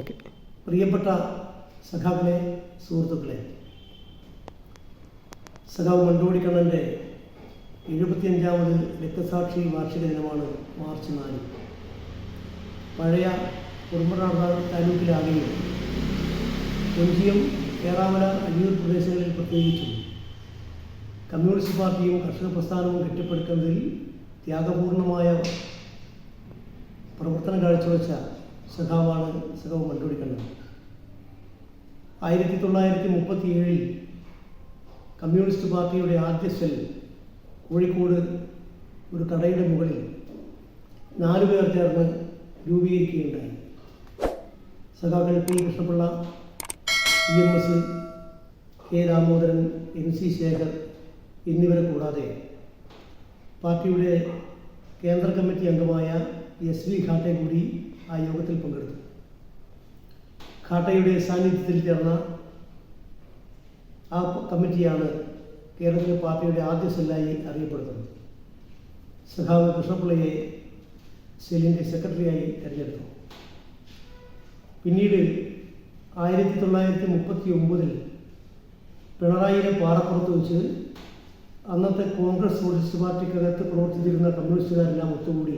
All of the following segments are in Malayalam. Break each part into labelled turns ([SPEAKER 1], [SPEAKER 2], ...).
[SPEAKER 1] ഓക്കെ.
[SPEAKER 2] പ്രിയപ്പെട്ട സഖാവിലെ സുഹൃത്തുക്കളെ സഖാവ് മണ്ടോടിക്കണ്ണന്റെ എഴുപത്തിയഞ്ചാമത് രക്തസാക്ഷി വാർഷിക ദിനമാണ് മാർച്ച് നാല്. പഴയ കുറുമ്പനാട് താലൂക്കിലാകെയും കൊഞ്ചിയം കേറാമല അഞ്ഞൂർ പ്രദേശങ്ങളിൽ പ്രത്യേകിച്ചും കമ്മ്യൂണിസ്റ്റ് പാർട്ടിയും കർഷക പ്രസ്ഥാനവും കെട്ടിപ്പടുക്കുന്നതിൽ ത്യാഗപൂർണമായ പ്രവർത്തനം കാഴ്ചവെച്ച സഖാവാണ് സഖാവ് കണ്ടുപിടിക്കേണ്ടത്. ആയിരത്തി തൊള്ളായിരത്തി മുപ്പത്തി ഏഴിൽ കമ്മ്യൂണിസ്റ്റ് പാർട്ടിയുടെ ആദ്യ സെൽ കോഴിക്കോട് ഒരു കടയുടെ മുകളിൽ നാലു പേർ ചേർന്ന് രൂപീകരിക്കുകയുണ്ടായി. സഖാക്കൾ P. Krishnapillai E. M. S K. Damodaran N. C. Sekhar എന്നിവരെ കൂടാതെ പാർട്ടിയുടെ കേന്ദ്ര കമ്മിറ്റി അംഗമായ എസ് വി ഖാട്ടെ കൂടി ആ യോഗത്തിൽ പങ്കെടുത്തു. ഖാട്ടയുടെ സാന്നിധ്യത്തിൽ ചേർന്ന ആ കമ്മിറ്റിയാണ് കേരളത്തിലെ പാർട്ടിയുടെ ആദ്യ സെല്ലായി അറിയപ്പെടുന്നത്. സഖാവ് കൃഷ്ണപിള്ളയെ സെല്ലിന്റെ സെക്രട്ടറിയായി തിരഞ്ഞെടുത്തു. പിന്നീട് ആയിരത്തി തൊള്ളായിരത്തി മുപ്പത്തി ഒമ്പതിൽ പിണറായിയിലെ പാറപ്പുറത്ത് വെച്ച് അന്നത്തെ കോൺഗ്രസ് സോഷ്യലിസ്റ്റ് പാർട്ടിക്കകത്ത് പ്രവർത്തിച്ചിരുന്ന കമ്മ്യൂണിസ്റ്റുകാരെല്ലാം ഒത്തുകൂടി.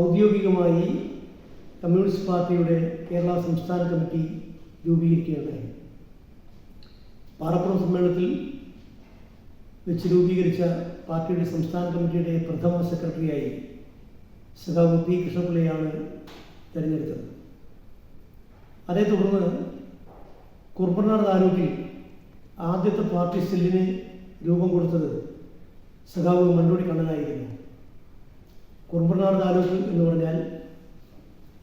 [SPEAKER 2] ഔദ്യോഗികമായി കമ്മ്യൂണിസ്റ്റ് പാർട്ടിയുടെ കേരള സംസ്ഥാന കമ്മിറ്റി രൂപീകരിക്കുകയുണ്ടായി. പാറപ്പുറം സമ്മേളനത്തിൽ വെച്ച് രൂപീകരിച്ച പാർട്ടിയുടെ സംസ്ഥാന കമ്മിറ്റിയുടെ പ്രഥമ സെക്രട്ടറിയായി സഖാവ് പി കൃഷ്ണപിള്ളയാണ് തിരഞ്ഞെടുത്തത്. അതേ തുടർന്ന് കുർബനാട് താലൂക്കിൽ ആദ്യത്തെ പാർട്ടി സെല്ലിന് രൂപം കൊടുത്തത് സഖാവ് മണ്ടോടി കണ്ണനായിരുന്നു. കുർബനാട് താലൂക്ക് എന്ന് പറഞ്ഞാൽ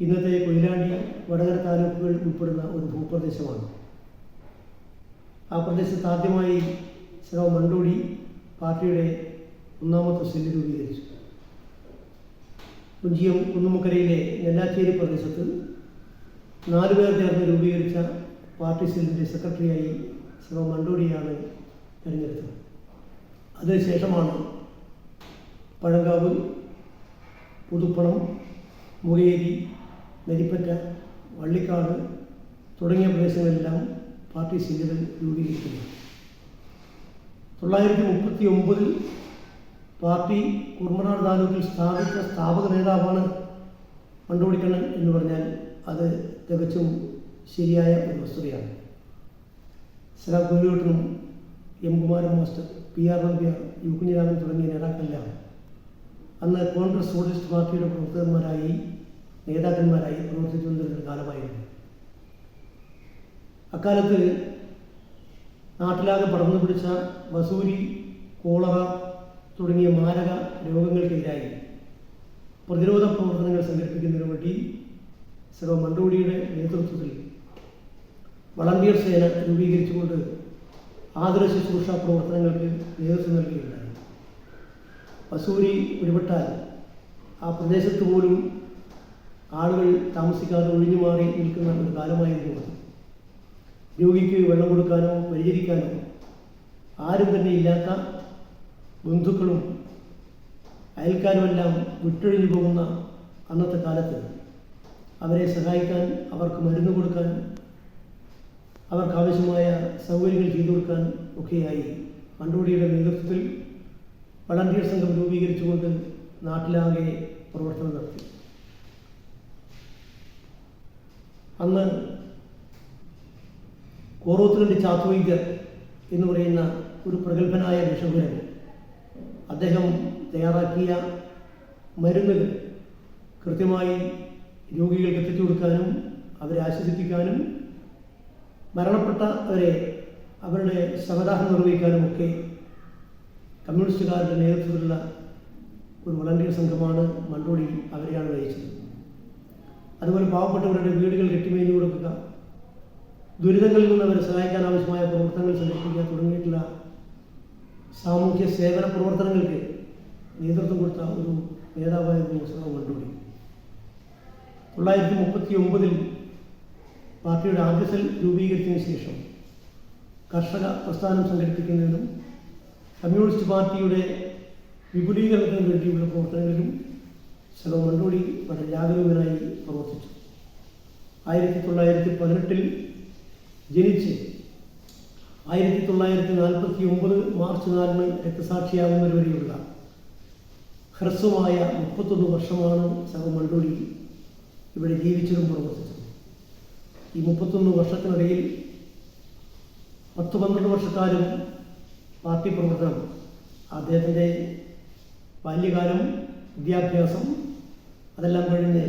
[SPEAKER 2] ഇന്നത്തെ കൊയിലാണ്ടി വടകര താലൂക്കുകൾ ഉൾപ്പെടുന്ന ഒരു ഭൂപ്രദേശമാണ്. ആ പ്രദേശത്ത് ആദ്യമായി ശ്രവ മണ്ടൂടി പാർട്ടിയുടെ ഒന്നാമത്തെ സെല്ല് രൂപീകരിച്ചു. കുഞ്ചിയം കുന്നുമുക്കരയിലെ നെല്ലാച്ചേരി പ്രദേശത്ത് നാലു പേർ ചേർന്ന് രൂപീകരിച്ച പാർട്ടി സെല്ലിന്റെ സെക്രട്ടറിയായി ശ്രവ മണ്ടൂടിയാണ് തിരഞ്ഞെടുത്തത്. അതിനുശേഷമാണ് പഴങ്കാവ് പുതുപ്പണം മുകേരി നരിപ്പറ്റ വള്ളിക്കാട് തുടങ്ങിയ പ്രദേശങ്ങളിലെല്ലാം പാർട്ടി സെല്ലുകൾ രൂപീകരിക്കുന്നു. തൊള്ളായിരത്തി മുപ്പത്തി ഒമ്പതിൽ പാർട്ടി കുർമനാട് താലൂക്കിൽ സ്ഥാപിച്ച സ്ഥാപക നേതാവാണ് പണ്ടുപിടിക്കണ്ണൻ എന്ന് പറഞ്ഞാൽ അത് തികച്ചും ശരിയായ ഒരു വസ്തുതയാണ്. സലാ കുഞ്ഞുട്ടനും M Kumaran master P R Nambiar U Kunhiraman തുടങ്ങിയ നേതാക്കളെല്ലാം അന്ന് കോൺഗ്രസ് സോഷ്യലിസ്റ്റ് പാർട്ടിയുടെ പ്രവർത്തകന്മാരായി നേതാക്കന്മാരായി പ്രവർത്തിച്ചു വന്നിരുന്ന കാലമായിരുന്നു. അക്കാലത്ത് നാട്ടിലാകെ പടർന്നു പിടിച്ച വസൂരി കോളറ തുടങ്ങിയ മാരക രോഗങ്ങൾക്കെതിരായി പ്രതിരോധ പ്രവർത്തനങ്ങൾ സംഘടിപ്പിക്കുന്നതിന് വേണ്ടി സഖ മണ്ടോടിയുടെ നേതൃത്വത്തിൽ വളണ്ടിയർ സേന രൂപീകരിച്ചുകൊണ്ട് ആതുര ശുശ്രൂഷ പ്രവർത്തനങ്ങൾക്ക് നേതൃത്വം നൽകുകയുണ്ടായി വസൂരി ഉരുപെട്ടാൽ ആ പ്രദേശത്ത് പോലും ആളുകൾ താമസിക്കാതെ ഒഴിഞ്ഞു മാറി നിൽക്കുന്ന ഒരു കാലമായിരുന്നു അത്. രോഗിക്ക് വെള്ളം കൊടുക്കാനോ പരിചരിക്കാനോ ആരും തന്നെ ഇല്ലാത്ത ബന്ധുക്കളും അയൽക്കാരുമെല്ലാം വിട്ടൊഴിഞ്ഞു പോകുന്ന അന്നത്തെ കാലത്ത് അവരെ സഹായിക്കാൻ അവർക്ക് മരുന്ന് കൊടുക്കാൻ അവർക്ക് ആവശ്യമായ സൗകര്യങ്ങൾ ചെയ്തു കൊടുക്കാൻ ഒക്കെയായി പണ്ടുകൂടിയുടെ നേതൃത്വത്തിൽ വളണ്ടിയർ സംഘം രൂപീകരിച്ചുകൊണ്ട് നാട്ടിലാകെ പ്രവർത്തനം നടത്തി. അന്ന് കോറോത്തുകണ്ടി ചാത്തുവൈദ്യർ എന്ന് പറയുന്ന ഒരു പ്രഗത്ഭനായ ഋഷഭുരൻ അദ്ദേഹം തയ്യാറാക്കിയ മരുന്നുകൾ കൃത്യമായി രോഗികൾക്ക് എത്തിച്ചു കൊടുക്കാനും അവരെ ആശ്വസിപ്പിക്കാനും മരണപ്പെട്ടവരെ അവരുടെ ശവദാഹം നിർവഹിക്കാനും ഒക്കെ കമ്മ്യൂണിസ്റ്റുകാരുടെ നേതൃത്വത്തിലുള്ള ഒരു വളണ്ടിയർ സംഘമാണ് മണ്ടോടി അവരെയാണ് നയിച്ചത്. അതുപോലെ പാവപ്പെട്ടവരുടെ വീടുകൾ കെട്ടിമേഞ്ഞു കൊടുക്കുക ദുരിതങ്ങളിൽ നിന്ന് അവരെ സഹായിക്കാൻ ആവശ്യമായ പ്രവർത്തനങ്ങൾ സംഘടിപ്പിക്കുക തുടങ്ങിയിട്ടുള്ള സാമൂഹ്യ സേവന പ്രവർത്തനങ്ങൾക്ക് നേതൃത്വം കൊടുത്ത ഒരു നേതാവായിരുന്നു മുസ്ലാം മണ്ടോടി തൊള്ളായിരത്തി മുപ്പത്തി ഒമ്പതിൽ പാർട്ടിയുടെ ആദ്യ സെൽ രൂപീകരിച്ചതിന് ശേഷം കർഷക പ്രസ്ഥാനം സംഘടിപ്പിക്കുന്നതിനും കമ്മ്യൂണിസ്റ്റ് പാർട്ടിയുടെ വിപുലീകരണത്തിന് വേണ്ടിയുള്ള പ്രവർത്തനങ്ങളിലും സഖാവ് മണ്ടോടി വളരെ ജാഗരൂകനായി പ്രവർത്തിച്ചു. ആയിരത്തി തൊള്ളായിരത്തി പതിനെട്ടിൽ ജനിച്ച് ആയിരത്തി തൊള്ളായിരത്തി നാൽപ്പത്തി ഒമ്പത് മാർച്ച് നാലിന് രക്തസാക്ഷിയാകുന്നതുവരെയുള്ള ഹ്രസ്വമായ മുപ്പത്തൊന്ന് വർഷമാണ് സഹ മണ്ടോടി ഇവിടെ ജീവിച്ചതും പ്രവർത്തിച്ചതും. ഈ മുപ്പത്തൊന്ന് വർഷത്തിനിടയിൽ പത്ത് പന്ത്രണ്ട് വർഷക്കാലം പാർട്ടി പ്രവർത്തനം അദ്ദേഹത്തിന്റെ ബാല്യകാലം വിദ്യാഭ്യാസം അതെല്ലാം കഴിഞ്ഞ്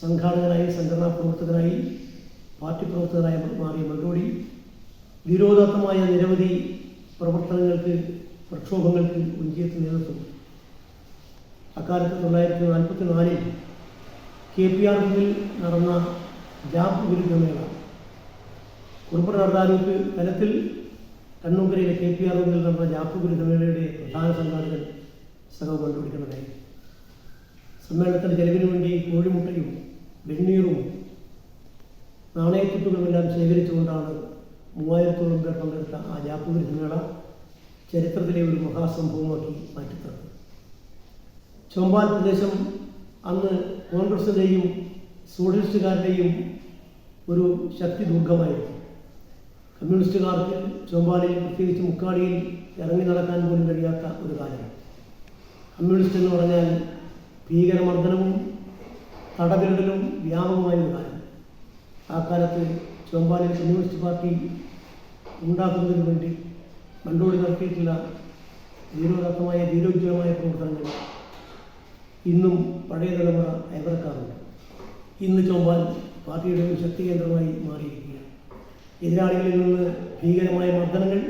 [SPEAKER 2] സംഘാടകനായി സംഘടനാ പ്രവർത്തകനായി പാർട്ടി പ്രവർത്തകനായി മാറിയ മറുപടി വിരോധാത്മമായ നിരവധി പ്രവർത്തനങ്ങൾക്ക് പ്രക്ഷോഭങ്ങൾക്ക് ഉഞ്ചിയത്ത് നേതൃത്വം. അക്കാലത്ത് തൊള്ളായിരത്തി നാൽപ്പത്തി നാലിൽ കെ പി ആർ മുന്നിൽ നടന്ന ജാപ്പ് വിരുദ്ധമേള കുറുമ്പനാട് താലൂക്ക് തലത്തിൽ കണ്ണൂക്കരയിലെ കെ പി ആർ മുന്നിൽ നടന്ന ജാപ്പ് സമ്മേളനയുടെ പ്രധാന സംഘാടകൻ സഹവ് കണ്ടുപിടിക്കുന്നതായി സമ്മേളനത്തിന് ചെലവിന് വേണ്ടി കോഴിമുട്ടയും വെണ്ണീറും നാണയത്തുട്ടുകളുമെല്ലാം ശേഖരിച്ചുകൊണ്ടാണ് മൂവായിരത്തോളം പേർ പങ്കെടുത്ത ആ ജാപ്പ് സമ്മേള ചരിത്രത്തിലെ ഒരു മഹാസംഭവമാക്കി മാറ്റിത്തന്നു ചോമ്പാൽ പ്രദേശം അന്ന് കോൺഗ്രസിന്റെയും സോഷ്യലിസ്റ്റുകാരുടെയും ഒരു ശക്തി ദുർഗമായിരുന്നു കമ്മ്യൂണിസ്റ്റുകാർക്ക് ചോമ്പാലിയിൽ പ്രത്യേകിച്ച് മുക്കാടിയിൽ ഇറങ്ങി നടക്കാൻ പോലും കഴിയാത്ത ഒരു കാലം കമ്മ്യൂണിസ്റ്റ് എന്ന് പറഞ്ഞാൽ ഭീകരമർദ്ദനവും തടവിരടലും വ്യാപകമായ ഒരു കാലം. ആ കാലത്ത് ചോമ്പാലിൽ കമ്മ്യൂണിസ്റ്റ് പാർട്ടി ഉണ്ടാക്കുന്നതിന് വേണ്ടി മണ്ടോടി നടത്തിയിട്ടുള്ള ധീരോദത്തമായ ധീരോജ്വലമായ പ്രവർത്തനങ്ങൾ ഇന്നും പഴയ തലമുറ അയവറക്കാറുണ്ട് ഇന്ന് ചോമ്പാൽ പാർട്ടിയുടെ ഒരു ശക്തി കേന്ദ്രമായി മാറിയിരിക്കുകയാണ് എതിരാളികളിൽ നിന്ന് ഭീകരമായ മർദ്ദനങ്ങൾ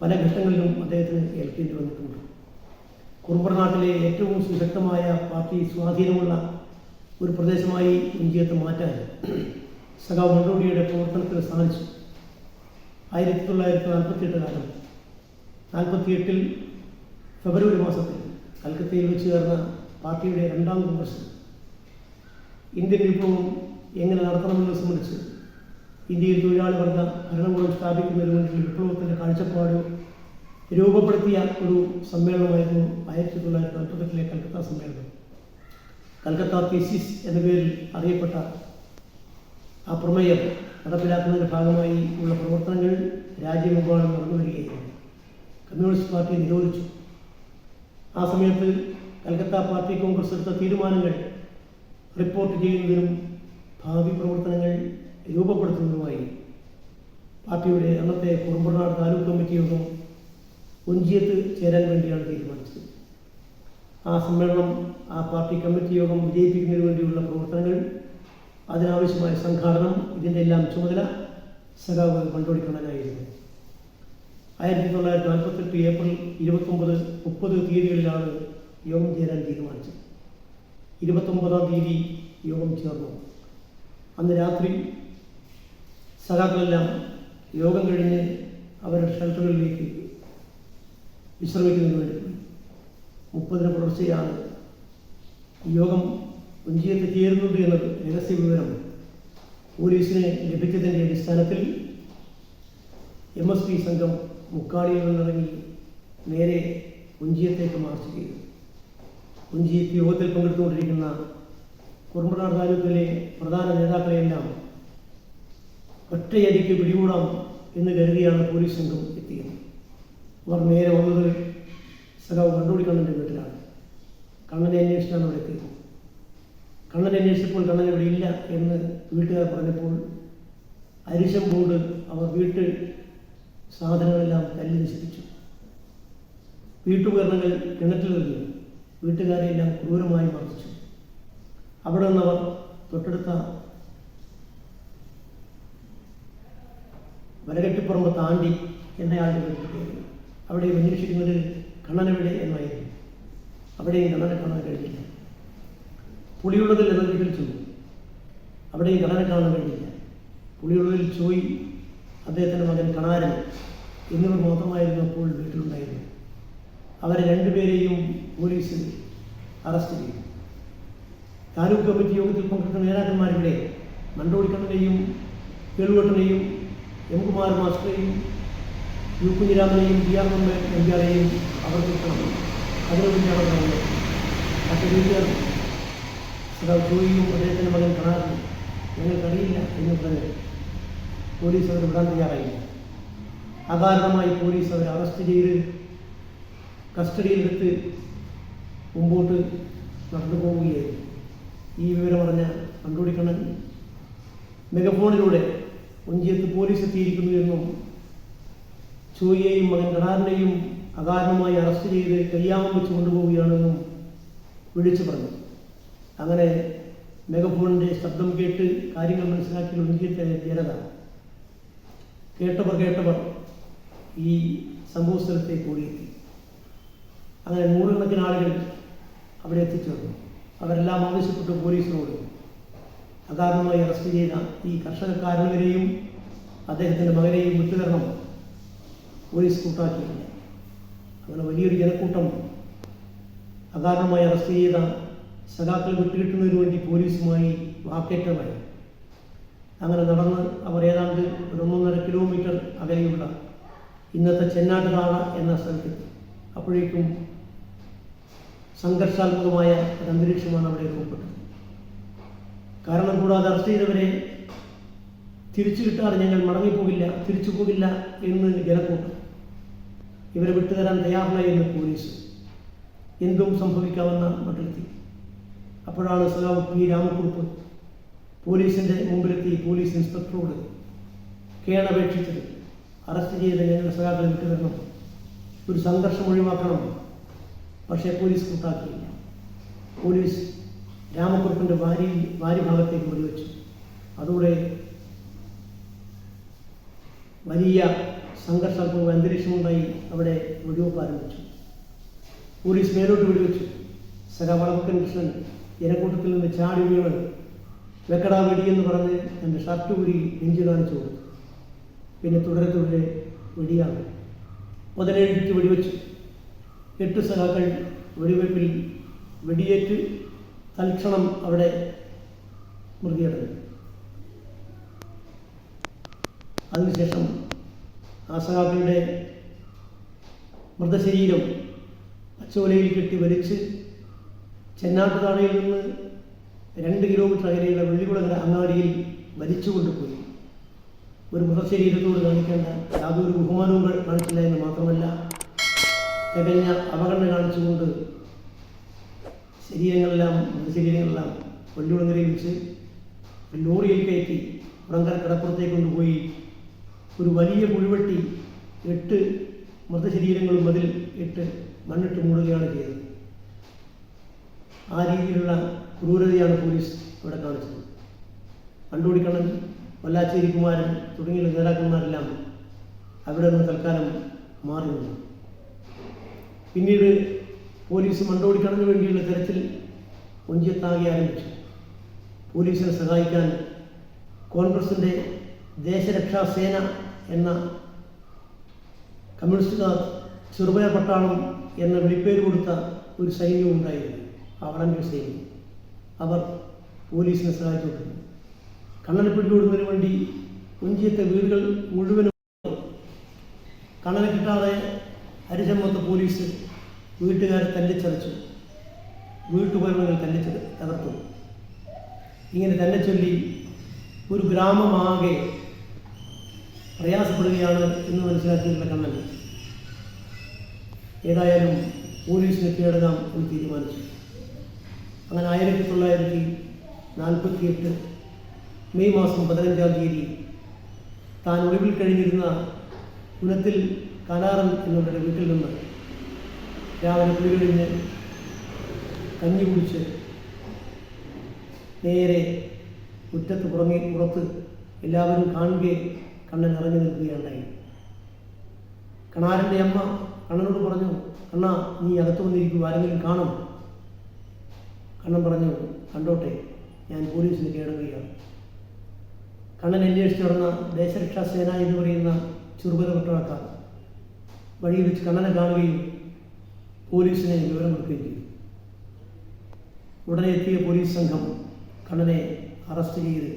[SPEAKER 2] പല ഘട്ടങ്ങളിലും അദ്ദേഹത്തിന് ഏൽക്കേണ്ടി വന്നിട്ടുണ്ട്. കുറുമ്പനാട്ടിലെ ഏറ്റവും സുശക്തമായ പാർട്ടി സ്വാധീനമുള്ള ഒരു പ്രദേശമായി ഇന്ത്യത്തെ മാറ്റാൻ സഖാവ് മണ്ടോടിയുടെ പ്രവർത്തനത്തിന് സാധിച്ചു. ആയിരത്തി തൊള്ളായിരത്തി നാൽപ്പത്തിയെട്ട് കാലം നാൽപ്പത്തിയെട്ടിൽ ഫെബ്രുവരി മാസത്തിൽ കൽക്കത്തയിൽ വെച്ച് ചേർന്ന പാർട്ടിയുടെ രണ്ടാം കോൺഗ്രസ് ഇന്ത്യൻ വിപ്ലവം എങ്ങനെ നടത്തണമെന്ന് സംബന്ധിച്ച് ഇന്ത്യയിൽ തൊഴിലാളി വർഗ ഭരണകൂടം സ്ഥാപിക്കുന്നതിന് വേണ്ടി വിപ്ലവത്തിന്റെ കാഴ്ചപ്പാട് രൂപപ്പെടുത്തിയ ഒരു സമ്മേളനമായിരുന്നു ആയിരത്തി തൊള്ളായിരത്തി നാൽപ്പത്തെട്ടിലെ കൽക്കത്ത സമ്മേളനം. കൽക്കത്ത തീസിസ് എന്ന പേരിൽ അറിയപ്പെട്ട ആ പ്രമേയം നടപ്പിലാക്കുന്നതിന്റെ ഭാഗമായി ഉള്ള പ്രവർത്തനങ്ങൾ രാജ്യമെമ്പാടും നടന്നു വരികയായിരുന്നു. കമ്മ്യൂണിസ്റ്റ് പാർട്ടി നിരോധിച്ചു. ആ സമയത്ത് കൽക്കത്ത പാർട്ടി കോൺഗ്രസ് എടുത്ത തീരുമാനങ്ങൾ റിപ്പോർട്ട് ചെയ്യുന്നതിനും ഭാവി പ്രവർത്തനങ്ങൾ രൂപപ്പെടുത്തുന്നതിനുമായി പാർട്ടിയുടെ അന്നത്തെ കുറുമ്പനാട് താലൂക്ക് കമ്മിറ്റി യോഗം ഒഞ്ചിയത്ത് ചേരാൻ വേണ്ടിയാണ് തീരുമാനിച്ചത്. ആ സമ്മേളനം ആ പാർട്ടി കമ്മിറ്റി യോഗം വിജയിപ്പിക്കുന്നതിന് വേണ്ടിയുള്ള പ്രവർത്തനങ്ങൾ അതിനാവശ്യമായ സംഘാടനം ഇതിന്റെ എല്ലാം ചുമതല സഖാവ് കണ്ടോടിക്കണ്ണനായിരുന്നു ആയിരത്തി തൊള്ളായിരത്തി നാൽപ്പത്തെട്ട് ഏപ്രിൽ ഇരുപത്തൊമ്പത് മുപ്പത് തീയതികളിലാണ് യോഗം ചേരാൻ തീരുമാനിച്ചത്. ഇരുപത്തൊമ്പതാം തീയതി യോഗം ചേർന്നു. അന്ന് രാത്രി സഖാക്കളെല്ലാം യോഗം കഴിഞ്ഞ് അവരുടെ ഷെൽട്ടറുകളിലേക്ക് വിശ്രമിക്കുന്നതിന് വേണ്ടി മുപ്പതിന് പുലർച്ചെയാണ് യോഗം പുഞ്ചിയത്ത് ചേരുന്നുണ്ട് എന്നത് രഹസ്യ വിവരം. പോലീസിന് ലഭിച്ചതിന്റെ അടിസ്ഥാനത്തിൽ എം എസ് പി സംഘം മുക്കാളിയിൽ നിന്നിറങ്ങി നേരെ പുഞ്ചിയത്തേക്ക് മാർച്ച് ചെയ്തു. പുഞ്ചിയത്ത് യോഗത്തിൽ പങ്കെടുത്തുകൊണ്ടിരിക്കുന്ന കുറുമ്പനാട് താലൂക്കിലെ പ്രധാന നേതാക്കളെയെല്ലാം ഒറ്റയടിക്ക് പിടികൂടാം എന്ന് കരുതിയാണ് പോലീസ് സംഘം എത്തിയത്. അവർ നേരെ വന്നത് സഖാവ് കണ്ണൂടി കണ്ണന്റെ വീട്ടിലാണ്. കണ്ണനെ അന്വേഷിച്ചാണ് അവിടെ എത്തിയത്. കണ്ണനെ അന്വേഷിച്ചപ്പോൾ കണ്ണൻ ഇവിടെ ഇല്ല എന്ന് വീട്ടുകാർ പറഞ്ഞപ്പോൾ അരിശം കൊണ്ട് അവർ വീട്ടിൽ സാധനങ്ങളെല്ലാം തല്ലി നശിപ്പിച്ചു. വീട്ടുപകരണങ്ങൾ കിണറ്റിലെറിഞ്ഞു വീട്ടുകാരെല്ലാം ക്രൂരമായി മർദ്ദിച്ചു. അവിടെ നിന്നവർ തൊട്ടടുത്ത വലകെട്ടിപ്പുറമ്പ് താണ്ടി എന്നയാളുടെ കയറി അവിടെ അന്വേഷിക്കുന്നത് കണ്ണനവിടെ എന്നായിരുന്നു. അവിടെയും കണ്ണനെ കാണാൻ കഴിഞ്ഞില്ല. പുളിയുള്ളതിൽ എന്ന വീട്ടിൽ ചെന്നു അവിടെയും കണ്ണനെ കാണാൻ കഴിഞ്ഞില്ല. പുളിയുള്ളതിൽ ചോയി അദ്ദേഹത്തിന്റെ മകൻ കണാരൻ എന്നിവർ മാത്രമായിരുന്നു അപ്പോൾ വീട്ടിലുണ്ടായിരുന്നത് അവരെ രണ്ടുപേരെയും പോലീസ് അറസ്റ്റ് ചെയ്തു. താലൂക്ക് കമ്മിറ്റി യോഗത്തിൽ പങ്കെടുത്ത നേതാക്കന്മാരിവിടെ മണ്ടോടിക്കണ്ണനെയും കേളുവട്ടനെയും എം കുമാർ മാസ്റ്ററെയും യു കുഞ്ഞിരാമനെയും ബി ആർ എംപിയാരെയും അവർ കിട്ടണം അതിനുവേണ്ടിയാണ് പറയുന്നത് പക്ഷേ വീട്ടുകാർ സദാ ചോയിയും അദ്ദേഹത്തിന്റെ മകൻ കണാറിനും ഞങ്ങൾക്കറിയില്ല എന്ന് പറഞ്ഞ് പോലീസ് അവർ വിടാൻ തയ്യാറായില്ല. അകാരണമായി പോലീസ് അവരെ അറസ്റ്റ് ചെയ്ത് കസ്റ്റഡിയിലെടുത്ത് മുമ്പോട്ട് നടന്നു പോവുകയായിരുന്നു. ഈ വിവരം പറഞ്ഞ കണ്ടുപിടിക്കണ്ണൻ മെഗഫോണിലൂടെ ഒഞ്ചിയത്ത് പോലീസ് എത്തിയിരിക്കുന്നു എന്നും ചോയിയെയും മകൻ കടാറിനെയും അകാരണമായി അറസ്റ്റ് ചെയ്ത് കയ്യാമം വെച്ച് കൊണ്ടുപോവുകയാണെന്നും വിളിച്ചു പറഞ്ഞു. അങ്ങനെ മെഗഫോണിന്റെ ശബ്ദം കേട്ട് കാര്യങ്ങൾ മനസ്സിലാക്കി ഒഞ്ചിയത്തെ ജനത. കേട്ടവർ കേട്ടവർ ഈ സംഭവ സ്ഥലത്തേക്ക് ഓടിയെത്തി. അങ്ങനെ നൂറുകണക്കിന് ആളുകൾ അവിടെ എത്തിച്ചേർന്നു. അവരെല്ലാം ആവശ്യപ്പെട്ടു പോലീസിനോട് അകാരണമായി അറസ്റ്റ് ചെയ്ത ഈ കർഷകക്കാരനുവരെയും അദ്ദേഹത്തിന്റെ മകനെയും വിട്ടുതരണം പോലീസ് കൂട്ടാക്കിയില്ല അങ്ങനെ വലിയൊരു ജനക്കൂട്ടം അകാരണമായി അറസ്റ്റ് ചെയ്ത സഖാക്കൾ വിട്ടുകിട്ടുന്നതിന് വേണ്ടി പോലീസുമായി വാക്കേറ്റമായി. അങ്ങനെ നടന്ന് അവർ ഏതാണ്ട് ഒരു ഒന്നൊന്നര കിലോമീറ്റർ അകലെയുള്ള ഇന്നത്തെ ചെന്നാട്ടുനാട എന്ന സ്ഥലത്ത് അപ്പോഴേക്കും സംഘർഷാത്മകമായ ഒരു അന്തരീക്ഷമാണ് അവിടെ രൂപപ്പെട്ടത് കാരണം കൂടാതെ അറസ്റ്റ് ചെയ്തവരെ തിരിച്ചു കിട്ടാതെ ഞങ്ങൾ മടങ്ങിപ്പോകില്ല തിരിച്ചു പോകില്ല എന്ന് ജനക്കൂട്ടം. ഇവരെ വിട്ടുതരാൻ തയ്യാറില്ല എന്ന് പോലീസ്. എന്തും സംഭവിക്കാവുന്ന മട്ടിലെത്തി. അപ്പോഴാണ് സഖാവ് പി. രാമക്കുറുപ്പ് പോലീസിന്റെ മുമ്പിലെത്തി പോലീസ് ഇൻസ്പെക്ടറോട് കേണപേക്ഷിച്ചത്. അറസ്റ്റ് ചെയ്ത് ഞങ്ങളുടെ സഖാക്കളെ വിട്ടുതരണം. ഒരു സംഘർഷം ഒഴിവാക്കണം. പക്ഷേ പോലീസ് കൂട്ടാക്കിയില്ല. പോലീസ് രാമക്കുറുപ്പിന്റെ ഭാര്യ വാരിഭാഗത്തേക്ക് വെടിവെച്ചു അതോടെ വലിയ സംഘർഷാത്മക അന്തരീക്ഷമുണ്ടായി അവിടെ വെടിവെപ്പ് ആരംഭിച്ചു. പോലീസ് മേലോട്ട് വെടിവെച്ചു. സഖ വളവക്കൻ കൃഷ്ണൻ ജനക്കൂട്ടത്തിൽ നിന്ന് ചാടി വീണ് വെക്കടാ വെടി എന്ന് പറഞ്ഞ് എന്റെ ഷർട്ട് കുരി നെഞ്ചു കാണിച്ചു കൊടുത്തു. പിന്നെ തുടരെ തുടരെ വെടിയാണ് പതിനേഴ് വെടിവെച്ചു. എട്ട് സഖാക്കൾ വെടിവെപ്പിൽ വെടിയേറ്റ് തൽക്ഷണം അവിടെ മൃതിയടഞ്ഞു അതിനുശേഷം ആ സഹാബിയുടെ മൃതശരീരം പച്ചോലയിൽ കെട്ടി വലിച്ച് ചെന്നാട്ടുതാണയിൽ നിന്ന് രണ്ട് കിലോമീറ്റർ അകലെയുള്ള വെള്ളിക്കുളങ്ങര അങ്ങാടിയിൽ വലിച്ചു കൊണ്ടുപോയി ഒരു മൃതശരീരത്തോട് കാണിക്കേണ്ട യാതൊരു ബഹുമാനവും കാണിച്ചില്ല എന്ന് മാത്രമല്ല തികഞ്ഞ അവഗണന കാണിച്ചുകൊണ്ട് ശരീരങ്ങളെല്ലാം മൃതശരീരങ്ങളെല്ലാം വെള്ളിക്കുളങ്ങരയിൽ വെച്ച് ലോറിയിൽ കയറ്റി ഉടങ്കര കടപ്പുറത്തേക്ക് കൊണ്ടുപോയി ഒരു വലിയ കുഴിവെട്ടി എട്ട് മൃതശരീരങ്ങളും അതിൽ ഇട്ട് മണ്ണിട്ട് മൂടുകയാണ് ചെയ്തത്. ആ രീതിയിലുള്ള ക്രൂരതയാണ് പോലീസ് ഇവിടെ കാണിച്ചത്. കണ്ടുപിടിക്കണം വല്ലാച്ചേരി കുമാരൻ തുടങ്ങിയ നേതാക്കന്മാരെല്ലാം അവിടെ നിന്ന് തൽക്കാലം മാറി നിന്നു പിന്നീട് പോലീസ് മണ്ടോടിക്കണതിന് വേണ്ടിയുള്ള തിരച്ചിൽ ഒഞ്ചിയത്താകെ ആരംഭിച്ചു. പോലീസിനെ സഹായിക്കാൻ കോൺഗ്രസിന്റെ ദേശരക്ഷാ സേന എന്ന കമ്മ്യൂണിസ്റ്റുകാർ ചെറുപയ പട്ടാളം എന്ന വിളിപ്പേര് കൊടുത്ത ഒരു സൈന്യം ഉണ്ടായിരുന്നു. അവളന്റെ സൈന്യം. അവർ പോലീസിനെ സഹായിച്ചു കൊടുക്കുന്നു കണ്ണനെ പിടികൂടുന്നതിന് വേണ്ടി കുഞ്ചിയത്തെ വീടുകൾ മുഴുവനും കണ്ണനെ കിട്ടാതെ ഹരിചമ്മത്ത് പോലീസ് വീട്ടുകാരെ തല്ലിച്ചതച്ചു വീട്ടുപകരണങ്ങൾ തല്ലിച്ച് തകർത്തു. ഇങ്ങനെ തന്നെ ചൊല്ലി ഒരു ഗ്രാമമാകെ പ്രയാസപ്പെടുകയാണ് എന്ന് മനസ്സിലാക്കിയിട്ടുള്ള കണ്ണൻ. ഏതായാലും പോലീസിനെ കീഴടങ്ങാം എന്ന് തീരുമാനിച്ചു. അങ്ങനെ ആയിരത്തി തൊള്ളായിരത്തി നാൽപ്പത്തി എട്ട് മെയ് മാസം പതിനഞ്ചാം തീയതി താൻ ഒളിവിൽ കഴിഞ്ഞിരുന്ന ഗുണത്തിൽ കനാറൻ എന്നുള്ളൊരു വീട്ടിൽ നിന്ന് രാവിലെ കഞ്ഞി കുടിച്ച് നേരെ മുറ്റത്ത് പുറങ്ങി പുറത്ത് എല്ലാവരും കാണുകയെ കണ്ണൻ ഇറങ്ങി നിൽക്കുകയുണ്ടായി. കണാരന്റെ അമ്മ കണ്ണനോട് പറഞ്ഞു കണ്ണ നീ അകത്ത് വന്നിരിക്കും ആരെങ്കിലും കാണും? കണ്ണൻ പറഞ്ഞു കണ്ടോട്ടെ ഞാൻ പോലീസിന് കീഴടങ്ങുകയാണ് കണ്ണൻ അന്വേഷിച്ച് നടന്ന ദേശരക്ഷാ സേന എന്ന് പറയുന്ന ചെറുപത പട്ടാളക്കാർ വഴിയിൽ വെച്ച് കണ്ണനെ കാണുകയും പോലീസിനെ വിവരം കൊടുക്കുകയും ചെയ്തു ഉടനെ എത്തിയ പോലീസ് സംഘം കണ്ണനെ അറസ്റ്റ് ചെയ്ത്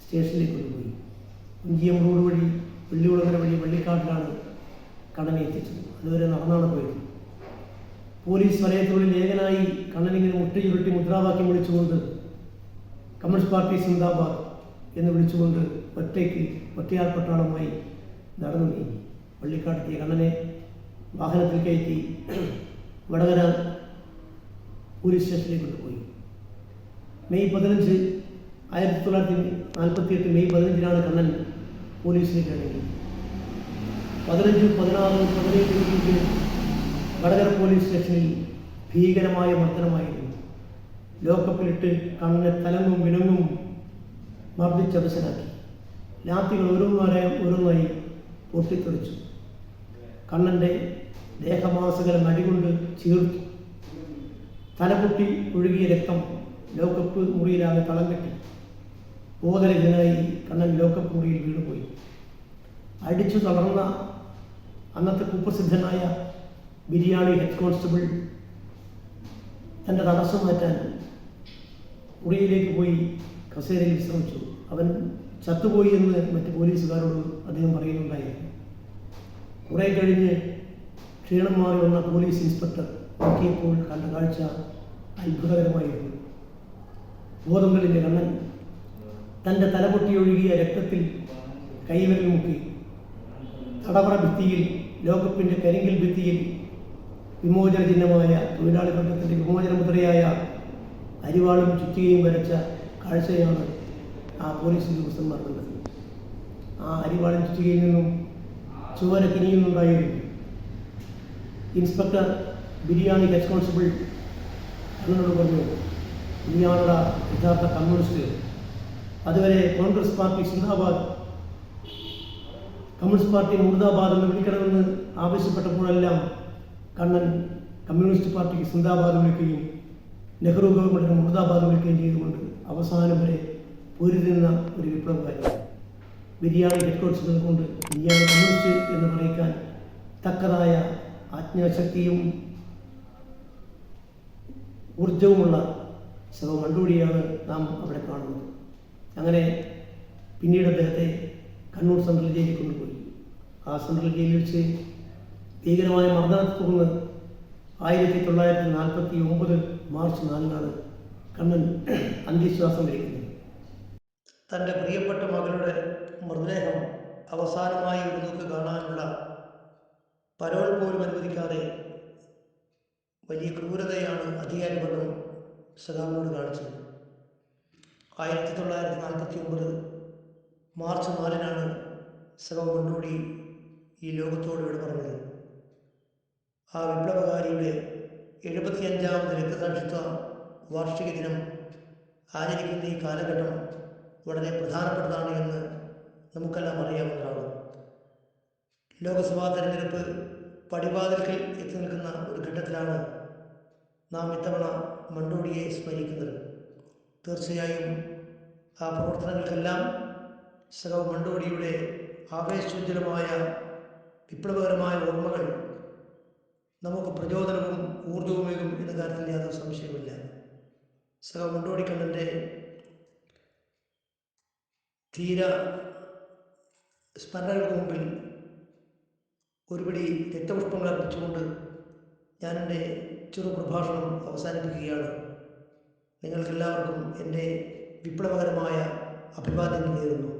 [SPEAKER 2] സ്റ്റേഷനിലേക്ക് കൊണ്ടുപോയി. കുഞ്ചിയം റോഡ് വഴി വെള്ളിയുളങ്ങര വഴി വെള്ളിക്കാട്ടിലാണ് കണ്ണനെ എത്തിച്ചത്. അതുവരെ നടന്നാണ് പോയത്. പോലീസ് വലയത്തിനുള്ളിൽ ഏകനായി കണ്ണനിങ്ങനെ മുട്ടയുരുട്ടി മുദ്രാവാക്യം വിളിച്ചുകൊണ്ട് കമ്മ്യൂണിസ്റ്റ് പാർട്ടി സിന്ദാബാദ് എന്ന് വിളിച്ചുകൊണ്ട് ഒറ്റയ്ക്ക് ഒറ്റയാൾ പട്ടാളമായി നടന്നു നീങ്ങി പള്ളിക്കാട്ടെത്തിയ കണ്ണനെ വാഹനത്തിൽ കയറ്റി വടകര പോലീസ് സ്റ്റേഷനിലേക്ക് കൊണ്ടുപോയി. മെയ് പതിനഞ്ച് ആയിരത്തി തൊള്ളായിരത്തി നാൽപ്പത്തി എട്ട് മെയ് പതിനഞ്ചിനാണ് കണ്ണൻ പോലീസിലേക്ക് ഇറങ്ങി പതിനഞ്ച് പതിനാറ് പതിനേഴ് വടകര പോലീസ് സ്റ്റേഷനിൽ ഭീകരമായ മർദ്ദനമായിരുന്നു. ലോക്കപ്പിലിട്ട് കണ്ണനെ തലങ്ങും വിലങ്ങും രാത്രികൾ ലാത്തികൾ ഓരോന്നായി ഓരോന്നായി പൊട്ടിത്തെറിച്ചു. കണ്ണന്റെ ദേഹമാസകലം മടികൊണ്ട് ചീർത്തു. തലപൊട്ടി ഒഴുകിയ രക്തം ലോക്കപ്പ് മുറിയിലാകെ തളം കെട്ടി. ബോധരഹിതനായി കണ്ണൻ ലോക്കപ്പ് മുറിയിൽ വീണുപോയി. അടിച്ചു തളർന്ന അന്നത്തെ കുപ്രസിദ്ധനായ ബിരിയാണി ഹെഡ് കോൺസ്റ്റബിൾ തന്റെ തടസ്സം മാറ്റാൻ മുറിയിലേക്ക് പോയി കസേരയിൽ വിശ്രമിച്ചു. അവൻ ചത്തുപോയി എന്ന് മറ്റ് പോലീസുകാരോട് അദ്ദേഹം പറയുന്നുണ്ടായിരുന്നു. കുറേ കഴിഞ്ഞ് ക്ഷീണം മാറി വന്ന പോലീസ് ഇൻസ്പെക്ടർ നോക്കിയപ്പോൾ കണ്ട കാഴ്ച അത്ഭുതകരമായിരുന്നു. ബോധങ്ങളിലെ കണ്ണൻ തന്റെ തലപൊട്ടി ഒഴുകിയ രക്തത്തിൽ കൈവരി മുക്കി. തടവറ ഭിത്തിയിൽ ലോകപ്പിന്റെ കരിങ്കിൽ ഭിത്തിയിൽ വിമോചന ചിഹ്നമായ തൊഴിലാളി വർഗത്തിന്റെ വിമോചന മുദ്രയായ അരിവാളും ചുറ്റികയും വരച്ച കാഴ്ചയാണ് ആ പോലീസ് ഉദ്യോഗസ്ഥന്മാർ കണ്ടത്. ആ അരിവാളും ചുറ്റികയിൽ നിന്നും ചുവര കിനിയുന്നുണ്ടായിരുന്നു ഇൻസ്പെക്ടർ ബിരിയാണി ഹെഡ് കോൺസ്റ്റബിൾ എന്നോട് പറഞ്ഞു ഇനിയാളുടെ യഥാർത്ഥ കമ്മ്യൂണിസ്റ്റ്. അതുവരെ കോൺഗ്രസ് പാർട്ടി സിന്ദാബാദ് കമ്മ്യൂണിസ്റ്റ് പാർട്ടി മുർദാബാദ് എന്ന് വിളിക്കണമെന്ന് ആവശ്യപ്പെട്ടപ്പോഴെല്ലാം കണ്ണൻ കമ്മ്യൂണിസ്റ്റ് പാർട്ടിക്ക് സിന്ദാബാദ് വിളിക്കുകയും നെഹ്റു ഗവൺമെന്റിന് മുർദാബാദ് വിളിക്കുകയും ചെയ്തുകൊണ്ട് അവസാനം വരെ പൊരുതുന്ന ഒരു വിപ്ലവകാരി ബിരിയാണി ഹെഡ് കോൺസ്റ്റബിൾ കൊണ്ട് ബിരിയാണി കമ്മ്യൂണിസ്റ്റ് എന്ന് പറയിക്കാൻ തക്കതായ ആജ്ഞാശക്തിയും ഊർജവുമുള്ള ശവ മണ്ടൂടിയാണ് നാം അവിടെ കാണുന്നത്. അങ്ങനെ പിന്നീട് അദ്ദേഹത്തെ കണ്ണൂർ സെൻട്രൽ ജയിലിൽ കൊണ്ടുപോയി. ആ സെൻട്രൽ ജയിലിൽ വെച്ച് ഭീകരമായ മർദ്ദനത്തെ തുടർന്ന് ആയിരത്തി തൊള്ളായിരത്തി നാൽപ്പത്തി ഒമ്പത് മാർച്ച് നാലിനാണ് കണ്ണൻ അന്ത്യശ്വാസം വരിക്കുന്നത്. തന്റെ പ്രിയപ്പെട്ട മകളുടെ മൃതദേഹം അവസാനമായി ഒരു നോക്ക് കാണാനുള്ള പരോൾ പോലും അനുവദിക്കാതെ വലിയ ക്രൂരതയാണ് അധികാരി സദാമിനോട് കാണിച്ചത്. ആയിരത്തി തൊള്ളായിരത്തി നാൽപ്പത്തി ഒമ്പത് മാർച്ച് നാലിനാണ് സഭ മുന്നോടി ഈ ലോകത്തോട് വിട പറഞ്ഞത്. ആ വിപ്ലവകാരിയുടെ എഴുപത്തിയഞ്ചാമത് രക്തസാക്ഷിത്വ വാർഷിക ദിനം ആചരിക്കുന്ന ഈ കാലഘട്ടം വളരെ പ്രധാനപ്പെട്ടതാണ് എന്ന് നമുക്കെല്ലാം അറിയാവുന്നതാണ്. ലോക്സഭാ തെരഞ്ഞെടുപ്പ് പടിവാതിൽക്കൽ എത്തി നിൽക്കുന്ന ഒരു ഘട്ടത്തിലാണ് നാം ഇത്തവണ മണ്ടോടിയെ സ്മരിക്കുന്നത്. തീർച്ചയായും ആ പ്രവർത്തനങ്ങൾക്കെല്ലാം സഹ മണ്ടോടിയുടെ ആവേശോജ്വലമായ വിപ്ലവകരമായ ഓർമ്മകൾ നമുക്ക് പ്രചോദനവും ഊർജവുമേകും എന്ന കാര്യത്തിൽ യാതൊരു സംശയവുമില്ല. സഹ മണ്ടോടിക്കണ്ണന്റെ തീര സ്മരണകൾക്ക് മുമ്പിൽ ഒരുപിടി രക്തപുഷ്പങ്ങൾ അർപ്പിച്ചുകൊണ്ട് ഞാൻ എന്റെ ചെറു പ്രഭാഷണം അവസാനിപ്പിക്കുകയാണ്. നിങ്ങൾക്കെല്ലാവർക്കും എന്റെ വിപ്ലവകരമായ അഭിവാദ്യങ്ങൾ നേരുന്നു.